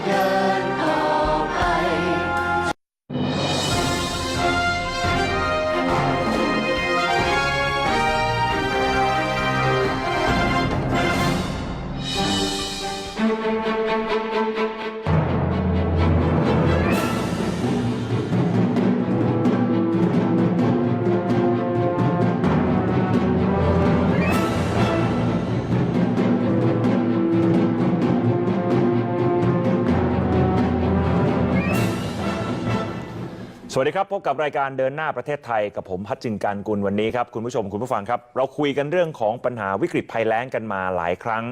เสวัสดีครับ พบกับรายการเดินหน้าประเทศไทยกับผมพัชจินการกุลวันนี้ครับ คุณผู้ชมคุณผู้ฟังครับ เราคุยกันเรื่องของปัญหาวิกฤตภัยแล้งกันมาหลายครั้ง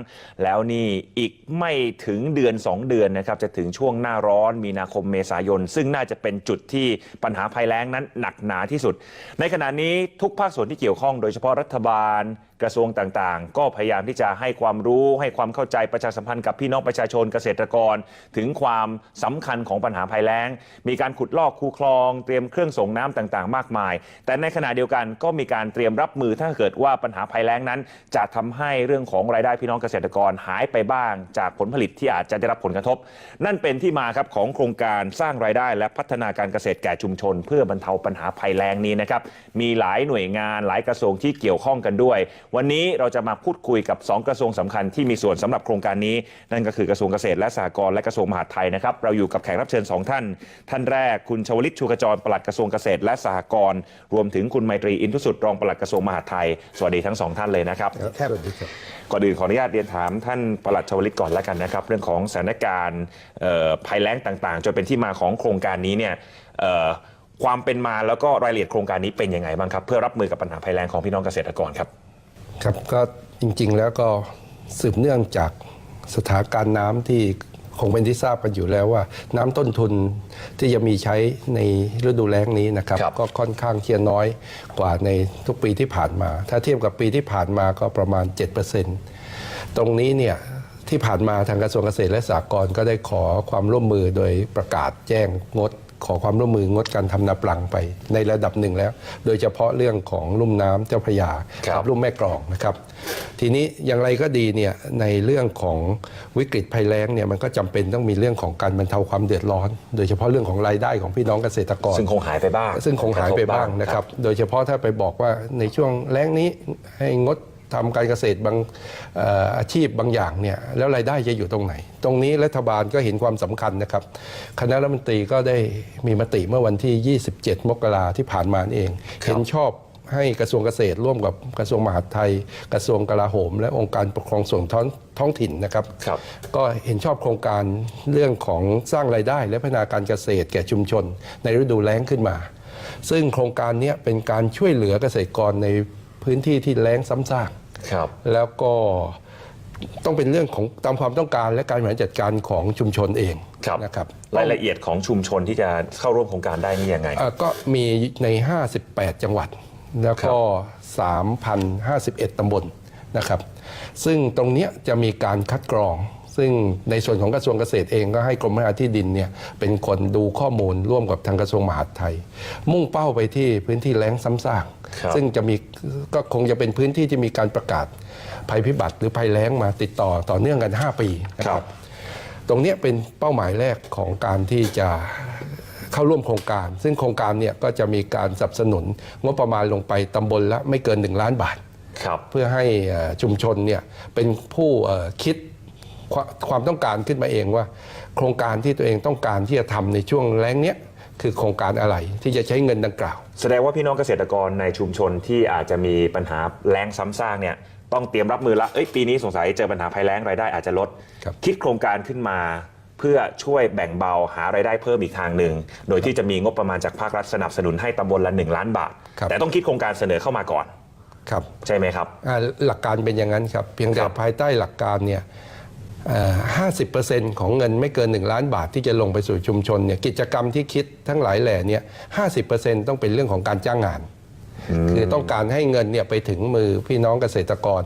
แล้วนี่อีกไม่ถึงเดือน 2 เดือนนะครับ จะถึงช่วงหน้าร้อนมีนาคมเมษายน ซึ่งน่าจะเป็นจุดที่ปัญหาภัยแล้งนั้นหนักหนาที่สุด ในขณะนี้ทุกภาคส่วนที่เกี่ยวข้องโดยเฉพาะรัฐบาล กระทรวงต่างๆ ก็พยายามที่จะให้ความรู้ให้ความเข้าใจประชาสัมพันธ์กับพี่น้องประชาชนเกษตรกร ถึงความสำคัญของปัญหาภัยแล้ง มีการขุดลอกคูคลอง เตรียมเครื่องส่งน้ำต่างๆ มากมาย แต่ในขณะเดียวกันก็มีการเตรียมรับมือถ้าเกิดว่าปัญหาภัยแล้งนั้น จะทำให้เรื่องของรายได้พี่น้องเกษตรกรหายไปบ้าง จากผลผลิตที่อาจจะได้รับผลกระทบ นั่นเป็นที่มาครับของโครงการสร้างรายได้ และพัฒนาการเกษตรแก่ชุมชน เพื่อบรรเทาปัญหาภัยแล้งนี้นะครับมีหลายหน่วยงานหลายกระทรวงที่เกี่ยวข้องกันด้วยวันนี้เราจะมาพูดคุยกับ 2 กระทรวงสำคัญที่มีส่วนสำหรับโครงการนี้ นั่นก็คือกระทรวงเกษตรและสหกรณ์และกระทรวงมหาดไทยนะครับเราอยู่กับแขกรับเชิญ 2 ท่าน ท่านแรกคุณชวลิตชูกระจรปลัดกระทรวงเกษตรและสหกรณ์รวมถึงคุณไมตรีอินทุสุดรองปลัดกระทรวงมหาดไทยสวัสดีทั้งสองท่านเลยนะครับครับสวัสดีครับก่อนอื่นขออนุญาตเรียนถามท่านปลัดชวลิตก่อนแล้วกันนะครับ เรื่องของสถานการณ์เอ่อภัยแล้งต่างๆจนเป็นที่มาของโครงการนี้เนี่ยเอ่อความเป็นมาแล้วก็รายละเอียดโครงการนี้เป็นยังไงบ้างครับ เพื่อรับมือกับปัญหาภัยแล้งของพี่น้องเกษตรกรครับ ครับก็จริงๆแล้วก็สืบเนื่องจากสถานการณ์น้ำที่คงเป็นที่ทราบกันอยู่แล้วว่า น้ำต้นทุนที่จะมีใช้ในฤดูแล้งนี้นะครับ ครับ ก็ค่อนข้างเทียน้อยกว่าในทุกปีที่ผ่านมา ถ้าเทียบกับปีที่ผ่านมาก็ประมาณ 7%ตรงนี้เนี่ยที่ผ่านมาทางกระทรวงเกษตรและสหกรณ์ก็ได้ขอความร่วมมือโดยประกาศแจ้งงด ขอความร่วมมืองดการทำนาปลังไปในระดับหนึ่งแล้ว โดยเฉพาะเรื่องของลุ่มน้ำเจ้าพระยาครับกัลุ่มแม่กลองนะครับ ทีนี้อย่างไรก็ดีเนี่ยในเรื่องของวิกฤตภัยแล้งเนี่ยมันก็จำเป็นต้องมีเรื่องของการบรรเทาความเดือดร้อน โดยเฉพาะเรื่องของรายได้ของพี่น้องเกษตรกร ซึ่งคงหายไปบ้าง ซึ่งคงหายไปบ้างนะครับ โดยเฉพาะถ้าไปบอกว่าในช่วงแล้งนี้ให้งด ทำการเกษตรบางเอ่ออาชีพบางอย่างเนี่ยแล้วรายได้จะอยู่ตรงไหน ตรงนี้รัฐบาลก็เห็นความสำคัญนะครับ คณะรัฐมนตรีก็ได้มีมติเมื่อวันที่ 27 มกราที่ผ่านมานี่เองครับเห็นชอบให้กระทรวงเกษตรร่วมกับกระทรวงมหาดไทย กระทรวงกลาโหม และองค์การปกครองส่วนท้องท้องถิ่นนะครับครับก็เห็นชอบโครงการเรื่องของสร้างรายได้ และพัฒนาการเกษตรแก่ชุมชน ในฤดูแล้งขึ้นมา ซึ่งโครงการเนี้ยเป็นการช่วยเหลือเกษตรกรในพื้นที่ที่แล้งซ้ำซาก ครับ แล้วก็ต้องเป็นเรื่องของตามความต้องการและการบริหารจัดการของชุมชนเองครับ นะครับรายละเอียดของชุมชนที่จะเข้าร่วมโครงการได้นี่ยังไง เอ่อก็มีใน 58 จังหวัด แล้วก็ 3,051 ตำบลนะครับ ซึ่งตรงเนี้ยจะมีการคัดกรอง ซึ่งในส่วนของกระทรวงเกษตรเองก็ให้กรมพัฒนาที่ดินเนี่ยเป็นคนดูข้อมูลร่วมกับทางกระทรวงมหาดไทย มุ่งเป้าไปที่พื้นที่แล้งซ้ำซากครับซึ่งจะมีก็คงจะเป็นพื้นที่ที่มีการประกาศภัยพิบัติหรือภัยแล้งมาติดต่อต่อเนื่องกัน 5 ปีนะคครัรับบตรงเนี้ยเป็นเป้าหมายแรกของการที่จะเข้าร่วมโครงการ ซึ่งโครงการเนี่ยก็จะมีการสนับสนุนงบประมาณลงไปตำบลละไม่เกิน 1 ล้านบาทครับเพื่อให้เอ่อชุมชนเนี่ยเป็นผู้เอ่อคิด ควาความต้องการขึ้นมาเองว่า โครงการที่ตัวเองต้องการที่จะทำในช่วงแล้งเนี้ยคือโครงการอะไรที่จะใช้เงินดังกล่าว แสดงว่าพี่น้องเกษตรกรในชุมชนที่อาจจะมีปัญหาแล้งซ้ำซากเนี่ยต้องเตรียมรับมือละเอ้ยปีนี้สงสัยเจอปัญหาภัยแล้งรายได้อาจจะลดครับคิดโครงการขึ้นมา เพื่อช่วยแบ่งเบาหารายได้เพิ่มอีกทางหนึ่ง โดยที่จะมีงบประมาณจากภาครัฐสนับสนุนให้ตำบลละ 1 ล้านบาทครับแต่ต้องคิดโครงการเสนอเข้ามาก่อนครับใช่ไหมครับอ่าหลักการเป็นอย่างนั้นครับ เพียงแต่ครับภายใต้หลักการเนี่ย ห้าสิบเปอร์เซ็นต์ของเงินไม่เกิน 1 ล้านบาทที่จะลงไปสู่ชุมชนเนี่ยกิจกรรมที่คิดทั้งหลายแหล่เนี่ยห้าสิบเปอร์เซ็นต์ต้องเป็นเรื่องของการจ้างงาน คือต้องการให้เงินเนี่ยไปถึงมือพี่น้องเกษตรกร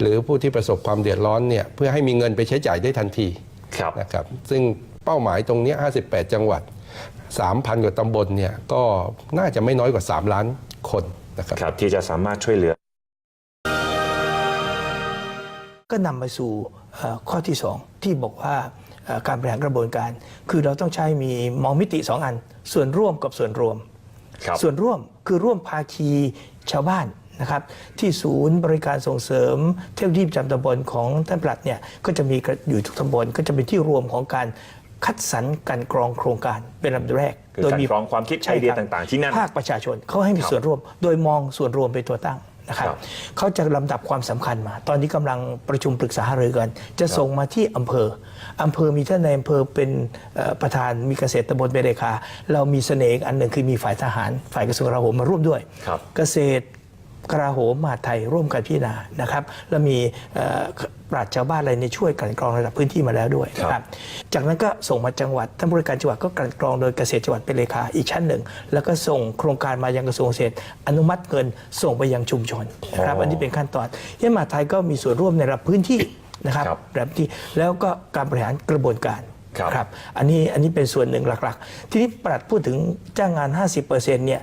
หรือผู้ที่ประสบความเดือดร้อนเนี่ยเพื่อให้มีเงินไปใช้จ่ายได้ทันทีครับนะครับซึ่งเป้าหมายตรงเนี้ย58 จังหวัด 3,000 กว่าตำบลเนี่ยก็น่าจะไม่น้อยกว่า 3 ล้านคนนะครับครับที่จะสามารถช่วยเหลือ ก็นำมาสู่เอ่อข้อที่สองที่บอกว่าเอ่อการบริหารกระบวนการ คือเราต้องใช้มีมองมิติสองอัน ส่วนร่วมกับส่วนรวมครับส่วนร่วมคือร่วมภาคีชาวบ้านนะครับที่ศูนย์บริการส่งเสริมเทคโนโลยีประจำตำบลของท่านปลัดเนี่ยก็จะมีอยู่ทุกตำบลก็จะเป็นที่รวมของการคัดสรรการกรองโครงการเป็นลำดับแรกคือการกรองความคิดใช่ไอเดียรับต่าง ๆ ที่นั่นภาคประชาชนเขาให้มีครับส่วนร่วม โดยมองส่วนรวมเป็นตัวตั้ง นะครับครับเขาจะลำดับความสำคัญมา ตอนนี้กำลังประชุมปรึกษาหารือกัน จะส่งมาที่อำเภออำเภอมีท่านในอำเภอเป็นเอ่อประธานมีเกษตรตำบลเบเรคา เรามีเสน่ห์อีกอันหนึ่งคือมีฝ่ายทหาร ฝ่ายกระทรวงกลาโหมมาร่วมด้วยครับเกษตร กลาโหมมหาดไทยร่วมกันพิจารณานะครับ แล้วมีเอ่อปราชญ์ชาวบ้านอะไรในยช่วยกลันกรองระดับพื้นที่มาแล้วด้วยนะคครัรับบจากนั้นก็ส่งมาจังหวัดท่านบริการจังหวัดก็กลั่นกรองโดยเกษตรจังหวัดเป็นเลขาอีกชั้นหนึ่ง แล้วก็ส่งโครงการมายังกระทรวงเกษตร อนุมัติเงินส่งไปยังชุมชนนะครับอ๋ออัอันนี้เป็นขั้นตอนที่มหาดไทยก็มีส่วนร่วมในระดับพื้นที่นะครับครับระดับที่แล้วก็การบริหารกระบวนการครับ อันนี้อันนี้เป็นส่วนหนึ่งหลัก ๆ ทีนี้ปรัดพูดถึงจ้างงาน 50%เนี่ย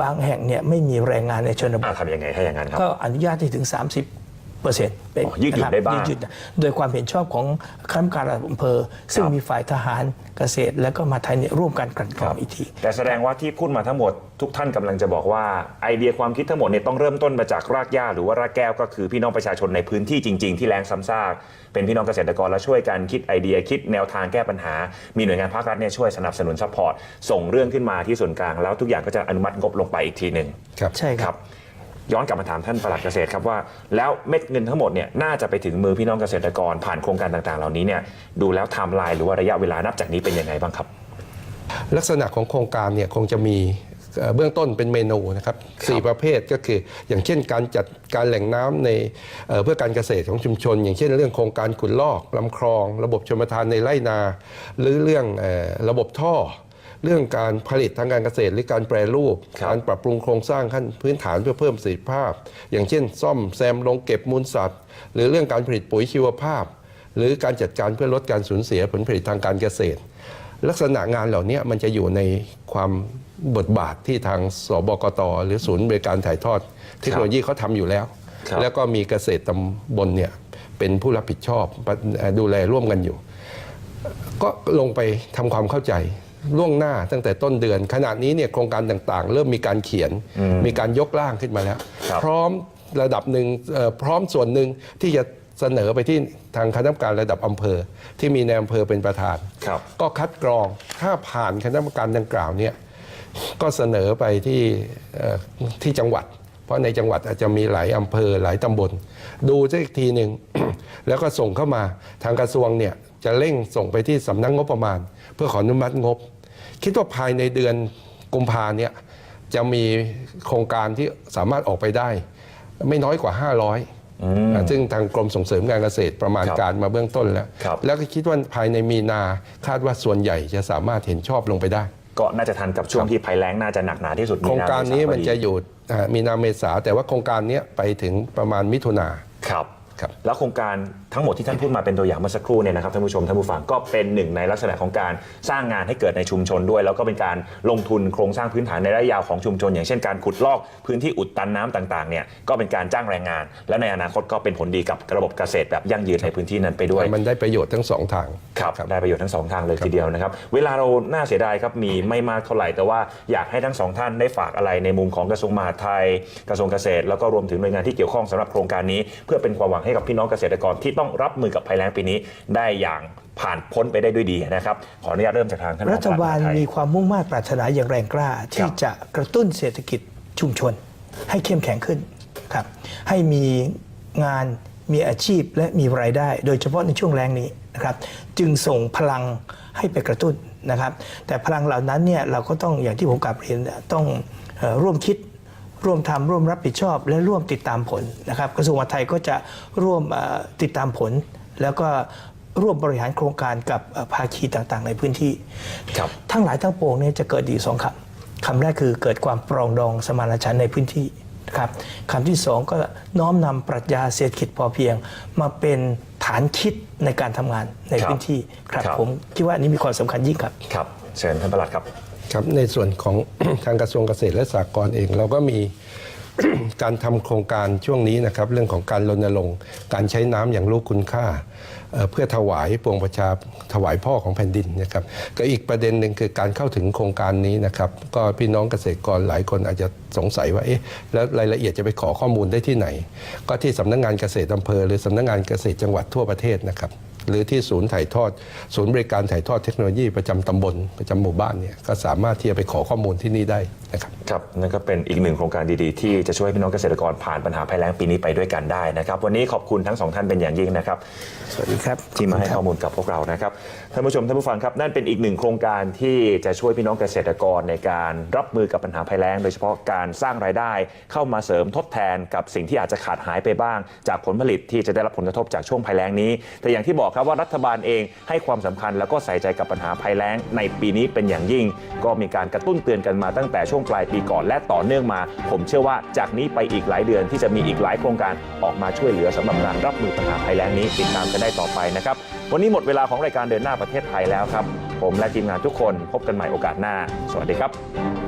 บางแห่งเนี่ยไม่มีแรงงานในชนบอ่าททำยังไงถ้าอย่างนั้นครับ ก็อนุญาตให้ถึง 30 เปอร์เซ็นต์อ๋อยืดหยุ่นได้บ้างยืดหยุ่นโดยความเห็นชอบของคณะกรรมการระดับอำเภอ ซึ่งครับมีฝ่ายทหารเกษตร และก็มหาดไทยเนี่ยร่วมกันกลั่นกรองอีกทีแต่แสดงว่าที่พูดมาทั้งหมดทุกท่านกำลังจะบอกว่าไอเดียความคิดทั้งหมดเนี่ยต้องเริ่มต้นมาจากรากหญ้าหรือว่ารากแก้วก็คือพี่น้องประชาชนในพื้นที่จริง ๆ ที่แรงซ้ำซากเป็นพี่น้องเกษตรกรและช่วยกันคิดไอเดียคิดแนวทางแก้ปัญหา มีหน่วยงานภาครัฐเนี่ยช่วยสนับสนุนซัพพอร์ตส่งเรื่องขึ้นมาที่ส่วนกลางแล้วทุกอย่างก็จะอนุมัติงบลงไปอีกทีหนึ่งครับใช่ครับ ย้อนกลับมาถามท่านปลัดเกษตรครับว่า แล้วเม็ดเงินทั้งหมดเนี่ยน่าจะไปถึงมือพี่น้องเกษตรกรผ่านโครงการต่างๆ เหล่านี้เนี่ยดูแล้วไทม์ไลน์หรือว่าระยะเวลานับจากนี้เป็นยังไงบ้างครับ ลักษณะของโครงการเนี่ยคงจะมีเอ่อเบื้องต้นเป็นเมนูนะครับสี่ประเภทก็คือ อย่างเช่นการจัดการแหล่งน้ำในเอ่อเพื่อการเกษตรของชุมชน อย่างเช่นเรื่องโครงการขุดลอกลำคลอง ระบบชลประทานในไร่นา หรือเรื่องเออระบบท่อ เรื่องการผลิตทางการเกษตร หรือการแปรรูปครับการปรับปรุงโครงสร้างขั้นพื้นฐานเพื่อเพิ่มประสิทธิภาพ อย่างเช่น ซ่อมแซมโรงเก็บมูลสัตว์ หรือเรื่องการผลิตปุ๋ยชีวภาพ หรือการจัดการเพื่อลดการสูญเสียผลผลิตทางการเกษตร ลักษณะงานเหล่านี้มันจะอยู่ในความบทบาทที่ทางสบกตหรือศูนย์บริการถ่ายทอด เทคโนโลยีเขาทำอยู่แล้วครับแล้วก็มีเกษตรตำบลเนี่ยเป็นผู้รับผิดชอบดูแลร่วมกันอยู่ ก็ลงไปทำความเข้าใจ ล่วงหน้าตั้งแต่ต้นเดือน ขณะนี้เนี่ยโครงการต่างๆ เริ่มมีการเขียน มีการยกร่างขึ้นมาแล้วครับพร้อมระดับหนึ่งเอ่อพร้อมส่วนหนึ่งที่จะเสนอไปที่ทางคณะกรรมการระดับอำเภอ ที่มีในอำเภอเป็นประธานครับก็คัดกรองถ้าผ่านคณะกรรมการดังกล่าวเนี่ยก็เสนอไปที่เอ่อที่จังหวัด เพราะในจังหวัดอาจจะมีหลายอำเภอหลายตำบล ดูซะอีกทีหนึ่งแล้วก็ส่งเข้ามาทางกระทรวงเนี่ยจะเร่งส่งไปที่สำนักงบประมาณ เพื่อขออนุมัติงบ คิดว่าภายในเดือนกุมภาเนี่ยจะมีโครงการที่สามารถออกไปได้ ไม่น้อยกว่า 500อ่าซึ่งทางกรมส่งเสริมการเกษตรประมาณครับการมาเบื้องต้นแล้วครับแล้วก็คิดว่าภายในมีนาคาดว่าส่วนใหญ่จะสามารถเห็นชอบลงไปได้ ก็น่าจะทันกับช่วงที่ภัยแล้งน่าจะหนักหนาที่สุดโครงการนี้มันจะมีาเษาพอดีอยู่อ่ามีนาเมษาแต่ว่าโครงการเนี้ยไปถึงประมาณมิถุนาครับครับแล้วโครงการ ทั้งหมดที่ท่านพูดมาเป็นตัวอย่างเมื่อสักครู่เนี่ยนะครับท่านผู้ชมท่านผู้ฟังก็เป็นหนึ่งในลักษณะของการสร้างงานให้เกิดในชุมชนด้วย แล้วก็เป็นการลงทุนโครงสร้างพื้นฐานในระยะยาวของชุมชน อย่างเช่นการขุดลอกพื้นที่อุดตันน้ำต่างๆเนี่ยก็เป็นการจ้างแรงงาน และในอนาคตก็เป็นผลดีกับระบบเกษตรแบบยั่งยืนในพื้นที่นั้นไปด้วย มันได้ประโยชน์ทั้งสองทางครับได้ประโยชน์ทั้งสองทางเลยทีเดียวนะครับเวลาเราน่าเสียดายครับมีไม่มากเท่าไหร่ แต่ว่าอยากให้ทั้งสองท่านได้ฝากอะไรในมุมของกระทรวงมหาดไทย กระทรวงเกษตร แล้วก็รวมถึงหน่วยงานที่เกี่ยวข้องสำหรับโครงการนี้เพื่อเป็นความหวังให้กับพี่น้องเกษตรกรที่ต้องรับมือกับภัยแล้งปีนี้ ได้อย่างผ่านพ้นไปได้ด้วยดีนะครับขออนุญาตเริ่มจากทางท่านรัฐบาลมหดไทยมีความมุ่งมั่นปรารถนาอย่างแรงกล้า ที่จะกระตุ้นเศรษฐกิจชุมชน ให้เข้มแข็งขึ้นครับให้มีงานมีอาชีพและมีรายได้ โดยเฉพาะในช่วงแรงนี้นะครับจึงส่งพลังให้ไปกระตุ้นนะครับ แต่พลังเหล่านั้นเนี่ยเราก็ต้องอย่างที่ผมกลับเรียนต้องเอ่อร่วมคิด ร่วมทำร่วมรับผิดชอบ และร่วมติดตามผลนะครับ กระทรวงมหาดไทยก็จะร่วมเอ่อติดตามผล แล้วก็ร่วมบริหารโครงการกับเอ่อภาคีต่างๆ ในพื้นที่ครับทั้งหลายทั้งปวงเนี่ยจะเกิดอยู่สองคำคำแรกคือเกิดความปรองดองสมานฉันท์ในพื้นที่นะครับคำที่สองก็น้อมนำปรัชญาเศรษฐกิจพอเพียง มาเป็นฐานคิดในการทำงานในครับพื้นที่ครับครับผมคิดว่าอันนี้มีความสำคัญยิ่งครับครับเชิญท่านประหลัดครับ ครับในส่วนของทางกระทรวงเกษตรและสหกรณ์เอง เราก็มีการทำโครงการช่วงนี้นะครับ เรื่องของการรณรงค์การใช้น้ำอย่างรู้คุณค่าเอ่อเพื่อถวายปวงประชาถวายพ่อของแผ่นดินนะครับก็อีกประเด็นหนึ่งคือการเข้าถึงโครงการนี้นะครับ ก็พี่น้องเกษตรกรหลายคนอาจจะสงสัยว่าเอ๊ะแล้วรายละเอียดจะไปขอข้อมูลได้ที่ไหน ก็ที่สำนักงานเกษตรอำเภอ หรือสำนักงานเกษตรจังหวัดทั่วประเทศนะครับ หรือที่ศูนย์ถ่ายทอด ศูนย์บริการถ่ายทอดเทคโนโลยีประจำตำบลประจำหมู่บ้านเนี่ยก็สามารถที่จะไปขอข้อมูลที่นี่ได้นะครับครับนั่นก็เป็นอีกหนึ่งโครงการดีๆ ที่จะช่วยพี่น้องเกษตรกรผ่านปัญหาภัยแล้งปีนี้ไปด้วยกันได้นะครับ วันนี้ขอบคุณทั้งสองท่านเป็นอย่างยิ่งนะครับสวัสดีครับที่มาให้ข้อมูลกับพวกเรานะครับท่านผู้ชมท่านผู้ฟังครับนั่นเป็นอีกหนึ่งโครงการที่จะช่วยพี่น้องเกษตรกรในการรับมือกับปัญหาภัยแล้ง โดยเฉพาะการสร้างรายได้เข้ามาเสริมทดแทนกับสิ่งที่อาจจะขาดหายไปบ้าง จากผลผลิตที่จะได้รับผลกระทบจากช่วงภัยแล้งนี้ แต่อย่างที่บอกครับว่ารัฐบาลเองให้ความสำคัญแล้วก็ใส่ใจกับปัญหาภัยแล้งในปีนี้เป็นอย่างยิ่ง ก็มีการกระตุ้นเตือนกันมาตั้งแต่ช่วงปลายปีก่อนและต่อเนื่องมา ผมเชื่อว่าจากนี้ไปอีกหลายเดือนที่จะมีอีกหลายโครงการออกมาช่วยเหลือสำหรับการรับมือปัญหาภัยแล้งนี้ติดตามกันได้ต่อไปนะครับวันนี้หมดเวลาของรายการเดินหน้าประเทศไทยแล้วครับ ผมและทีมงานทุกคนพบกันใหม่โอกาสหน้า สวัสดีครับ